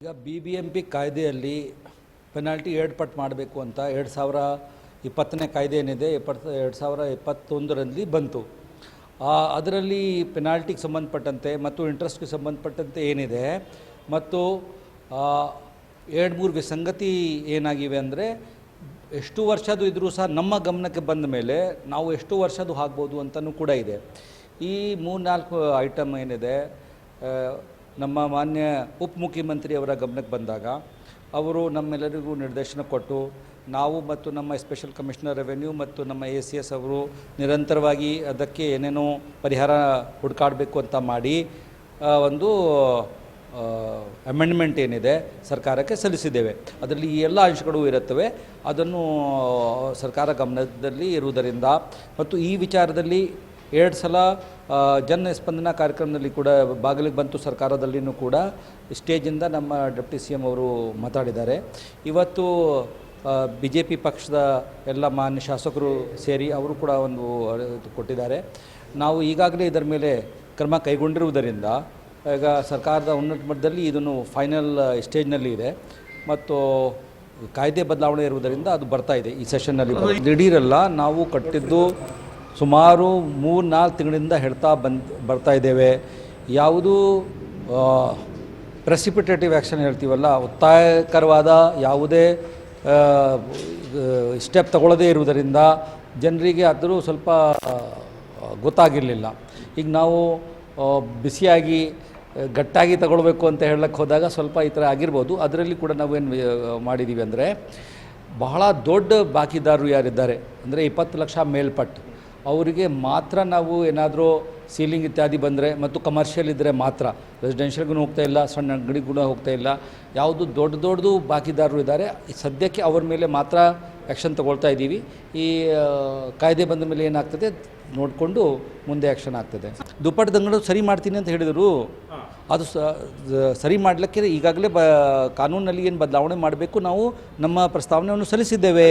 ಈಗ B B M P ಕಾಯ್ದೆಯಲ್ಲಿ penalty ಎರಡು ಪಟ್ಟು ಮಾಡಬೇಕು ಅಂತ ಎರಡು ಸಾವಿರ ಇಪ್ಪತ್ತನೇ ಕಾಯ್ದೆ ಏನಿದೆ ಇಪ್ಪತ್ತು ಎರಡು ಸಾವಿರ ಇಪ್ಪತ್ತೊಂದರಲ್ಲಿ ಬಂತು. ಅದರಲ್ಲಿ ಪೆನಾಲ್ಟಿಗೆ ಸಂಬಂಧಪಟ್ಟಂತೆ ಮತ್ತು ಇಂಟ್ರೆಸ್ಟ್ಗೆ ಸಂಬಂಧಪಟ್ಟಂತೆ ಏನಿದೆ ಮತ್ತು ಎರಡು ಮೂರು ವಿಸಂಗತಿ ಏನಾಗಿವೆ ಅಂದರೆ ಎಷ್ಟು ವರ್ಷದ್ದು ಇದ್ದರೂ ಸಹ ನಮ್ಮ ಗಮನಕ್ಕೆ ಬಂದ ಮೇಲೆ ನಾವು ಎಷ್ಟು ವರ್ಷದ್ದು ಆಗ್ಬೋದು ಅಂತಲೂ ಕೂಡ ಇದೆ. ಈ ಮೂರ್ನಾಲ್ಕು ಐಟಮ್ ಏನಿದೆ ನಮ್ಮ ಮಾನ್ಯ ಉಪಮುಖ್ಯಮಂತ್ರಿಯವರ ಗಮನಕ್ಕೆ ಬಂದಾಗ ಅವರು ನಮ್ಮೆಲ್ಲರಿಗೂ ನಿರ್ದೇಶನ ಕೊಟ್ಟು ನಾವು ಮತ್ತು ನಮ್ಮ ಸ್ಪೆಷಲ್ ಕಮಿಷನರ್ ರೆವೆನ್ಯೂ ಮತ್ತು ನಮ್ಮ ಎ ಸಿ ಎಸ್ ಅವರು ನಿರಂತರವಾಗಿ ಅದಕ್ಕೆ ಏನೇನೋ ಪರಿಹಾರ ಹುಡುಕಾಡಬೇಕು ಅಂತ ಮಾಡಿ ಒಂದು ಅಮೆಂಡ್ಮೆಂಟ್ ಏನಿದೆ ಸರ್ಕಾರಕ್ಕೆ ಸಲ್ಲಿಸಿದ್ದೇವೆ. ಅದರಲ್ಲಿ ಈ ಎಲ್ಲ ಅಂಶಗಳು ಇರುತ್ತವೆ. ಅದನ್ನು ಸರ್ಕಾರ ಗಮನದಲ್ಲಿ ಇರುವುದರಿಂದ ಮತ್ತು ಈ ವಿಚಾರದಲ್ಲಿ ಎರಡು ಸಲ ಜನ ಸ್ಪಂದನ ಕಾರ್ಯಕ್ರಮದಲ್ಲಿ ಕೂಡ ಬಾಗಿಲಿಗೆ ಬಂತು ಸರ್ಕಾರದಲ್ಲಿಯೂ ಕೂಡ. ಸ್ಟೇಜಿಂದ ನಮ್ಮ ಡೆಪ್ಟಿ ಸಿ ಎಂ ಅವರು ಮಾತಾಡಿದ್ದಾರೆ. ಇವತ್ತು ಬಿ ಜೆ ಪಿ ಪಕ್ಷದ ಎಲ್ಲ ಮಾನ್ಯ ಶಾಸಕರು ಸೇರಿ ಅವರು ಕೂಡ ಒಂದು ಕೊಟ್ಟಿದ್ದಾರೆ. ನಾವು ಈಗಾಗಲೇ ಇದರ ಮೇಲೆ ಕ್ರಮ ಕೈಗೊಂಡಿರುವುದರಿಂದ, ಈಗ ಸರ್ಕಾರದ ಉನ್ನತ ಮಟ್ಟದಲ್ಲಿ ಇದನ್ನು ಫೈನಲ್ ಸ್ಟೇಜ್ನಲ್ಲಿ ಇದೆ. ಮತ್ತು ಕಾಯ್ದೆ ಬದಲಾವಣೆ ಇರುವುದರಿಂದ ಅದು ಬರ್ತಾ ಇದೆ ಈ ಸೆಷನ್ನಲ್ಲಿ. ದಿಢೀರಲ್ಲ, ನಾವು ಕಟ್ಟಿದ್ದು ಸುಮಾರು ಮೂರು, ನಾಲ್ಕು ತಿಂಗಳಿಂದ ಹೇಳ್ತಾ ಬಂದು, ಬರ್ತಾ ಇದ್ದೇವೆ. ಯಾವುದೂ ಪ್ರೆಸಿಪಿಟೇಟಿವ್ ಆ್ಯಕ್ಷನ್ ಹೇಳ್ತೀವಲ್ಲ, ಒತ್ತಾಯಕರವಾದ ಯಾವುದೇ ಸ್ಟೆಪ್ ತಗೊಳ್ಳದೇ ಇರುವುದರಿಂದ ಜನರಿಗೆ ಆದರೂ ಸ್ವಲ್ಪ ಗೊತ್ತಾಗಿರಲಿಲ್ಲ. ಈಗ ನಾವು ಬಿಸಿಯಾಗಿ, ಗಟ್ಟಾಗಿ ತಗೊಳ್ಬೇಕು ಅಂತ ಹೇಳಕ್ಕೆ ಹೋದಾಗ ಸ್ವಲ್ಪ ಈ ಥರ ಆಗಿರ್ಬೋದು. ಅದರಲ್ಲಿ ಕೂಡ ನಾವೇನು ಮಾಡಿದ್ದೀವಿ ಅಂದರೆ, ಬಹಳ ದೊಡ್ಡ ಬಾಕಿದಾರರು ಯಾರಿದ್ದಾರೆ? ಅಂದರೆ ಇಪ್ಪತ್ತು ಲಕ್ಷ ಮೇಲ್ಪಟ್ಟು. ಅವರಿಗೆ ಮಾತ್ರ ನಾವು ಏನಾದರೂ ಸೀಲಿಂಗ್ ಇತ್ಯಾದಿ ಬಂದರೆ ಮತ್ತು ಕಮರ್ಷಿಯಲ್ ಇದ್ದರೆ ಮಾತ್ರ. ರೆಸಿಡೆನ್ಷಿಯಲ್ಗೂ ಹೋಗ್ತಾ ಇಲ್ಲ ಸಣ್ಣ ಅಂಗಡಿಗೂ ಹೋಗ್ತಾ ಇಲ್ಲ. ಯಾವುದು ದೊಡ್ಡ ದೊಡ್ಡದು ಬಾಕಿದಾರರು ಇದ್ದಾರೆ. ಸದ್ಯಕ್ಕೆ ಅವ್ರ ಮೇಲೆ ಮಾತ್ರ ಆ್ಯಕ್ಷನ್ ತಗೊಳ್ತಾ ಇದ್ದೀವಿ. ಈ ಕಾಯ್ದೆ ಬಂದ ಮೇಲೆ ಏನಾಗ್ತದೆ? ನೋಡಿಕೊಂಡು ಮುಂದೆ ಆ್ಯಕ್ಷನ್ ಆಗ್ತದೆ. ದುಪ್ಪಟ್ಟು ದಂಗಡು ಸರಿ ಮಾಡ್ತೀನಿ ಅಂತ ಹೇಳಿದರು. ಅದು ಸರಿ ಮಾಡಲಿಕ್ಕೆ ಈಗಾಗಲೇ ಬ ಕಾನೂನಲ್ಲಿ ಏನು ಬದಲಾವಣೆ ಮಾಡಬೇಕು ನಾವು ನಮ್ಮ ಪ್ರಸ್ತಾವನೆಯನ್ನು ಸಲ್ಲಿಸಿದ್ದೇವೆ.